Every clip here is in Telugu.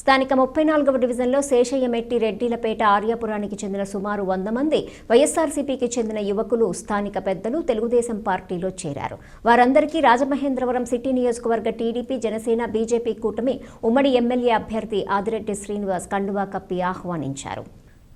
స్థానిక ముప్పై నాలుగవ డివిజన్లో శేషయ్యమెట్టి రెడ్డిలపేట ఆర్యాపురానికి చెందిన సుమారు వంద మంది వైఎస్ఆర్సీపీకి చెందిన యువకులు స్థానిక పెద్దలు తెలుగుదేశం పార్టీలో చేరారు. వారందరికీ రాజమహేంద్రవరం సిటీ నియోజకవర్గ టీడీపీ జనసేన బీజేపీ కూటమి ఉమ్మడి ఎమ్మెల్యే అభ్యర్థి ఆదిరెడ్డి శ్రీనివాస్ కండువా కప్పి ఆహ్వానించారు.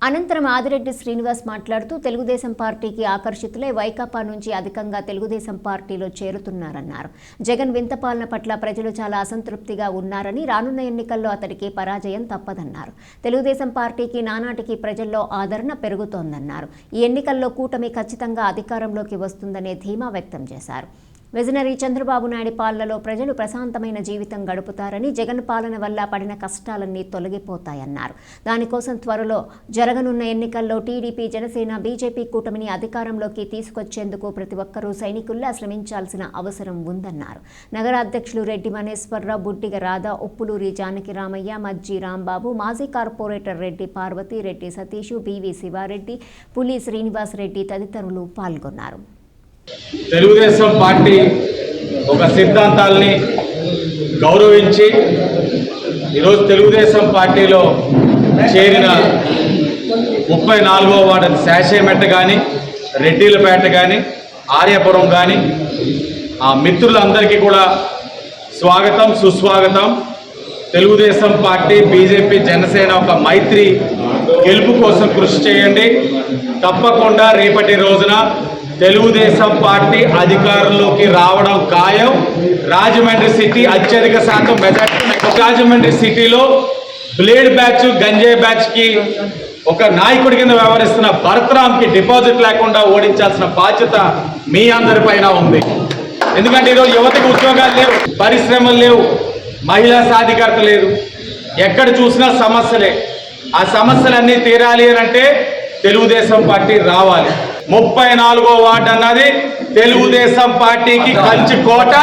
అనంతరం ఆదిరెడ్డి శ్రీనివాస్ మాట్లాడుతూ తెలుగుదేశం పార్టీకి ఆకర్షితులై వైకాపా నుంచి అధికంగా తెలుగుదేశం పార్టీలో చేరుతున్నారన్నారు. జగన్ వింతపాలన పట్ల ప్రజలు చాలా అసంతృప్తిగా ఉన్నారని రానున్న ఎన్నికల్లో అతడికి పరాజయం తప్పదన్నారు. తెలుగుదేశం పార్టీకి నానాటికి ప్రజల్లో ఆదరణ పెరుగుతోందన్నారు. ఈ ఎన్నికల్లో కూటమి ఖచ్చితంగా అధికారంలోకి వస్తుందనే ధీమా వ్యక్తం చేశారు. విజనరీ చంద్రబాబు నాయుడు పాలనలో ప్రజలు ప్రశాంతమైన జీవితం గడుపుతారని జగన్ పాలన వల్ల పడిన కష్టాలన్నీ తొలగిపోతాయన్నారు. దానికోసం త్వరలో జరగనున్న ఎన్నికల్లో టీడీపీ జనసేన బీజేపీ కూటమిని అధికారంలోకి తీసుకొచ్చేందుకు ప్రతి ఒక్కరూ సైనికుల్లా శ్రమించాల్సిన అవసరం ఉందన్నారు. నగరాధ్యక్షులు రెడ్డి మనేశ్వరరావు బుడ్డిగ రాధా ఉప్పులూరి జానకి రామయ్య మజ్జి రాంబాబు మాజీ కార్పొరేటర్ రెడ్డి పార్వతి రెడ్డి సతీష్ బివి శివారెడ్డి పులి శ్రీనివాస్ రెడ్డి తదితరులు పాల్గొన్నారు. తెలుగుదేశం పార్టీ ఒక సిద్ధాంతాల్ని గౌరవించి ఈరోజు తెలుగుదేశం పార్టీలో చేరిన ముప్పై నాలుగో వార్డు శాషేమెట్ట కానీ రెడ్డిలపేట కానీ ఆర్యపురం కానీ ఆ మిత్రులందరికీ కూడా స్వాగతం సుస్వాగతం. తెలుగుదేశం పార్టీ బీజేపీ జనసేన ఒక మైత్రి గెలుపు కోసం కృషి చేయండి. తప్పకుండా రేపటి రోజున తెలుగుదేశం పార్టీ అధికారంలోకి రావడం ఖాయం. రాజమండ్రి సిటీ అత్యధిక శాతం మెజార్టీ రాజమండ్రి సిటీలో బ్లేడ్ బ్యాచ్ గంజాయి బ్యాచ్కి ఒక నాయకుడి కింద వ్యవహరిస్తున్న భరత్రామ్కి డిపాజిట్ లేకుండా ఓడించాల్సిన బాధ్యత మీ అందరిపైన ఉంది. ఎందుకంటే ఈరోజు యువతకు ఉద్యోగాలు లేవు పరిశ్రమలు లేవు మహిళా సాధికారత లేదు. ఎక్కడ చూసినా సమస్యలే. ఆ సమస్యలన్నీ తీరాలి అని అంటే తెలుగుదేశం పార్టీ రావాలి. ముప్పై నాలుగో వార్డు అన్నది తెలుగుదేశం పార్టీకి కంచి కోట.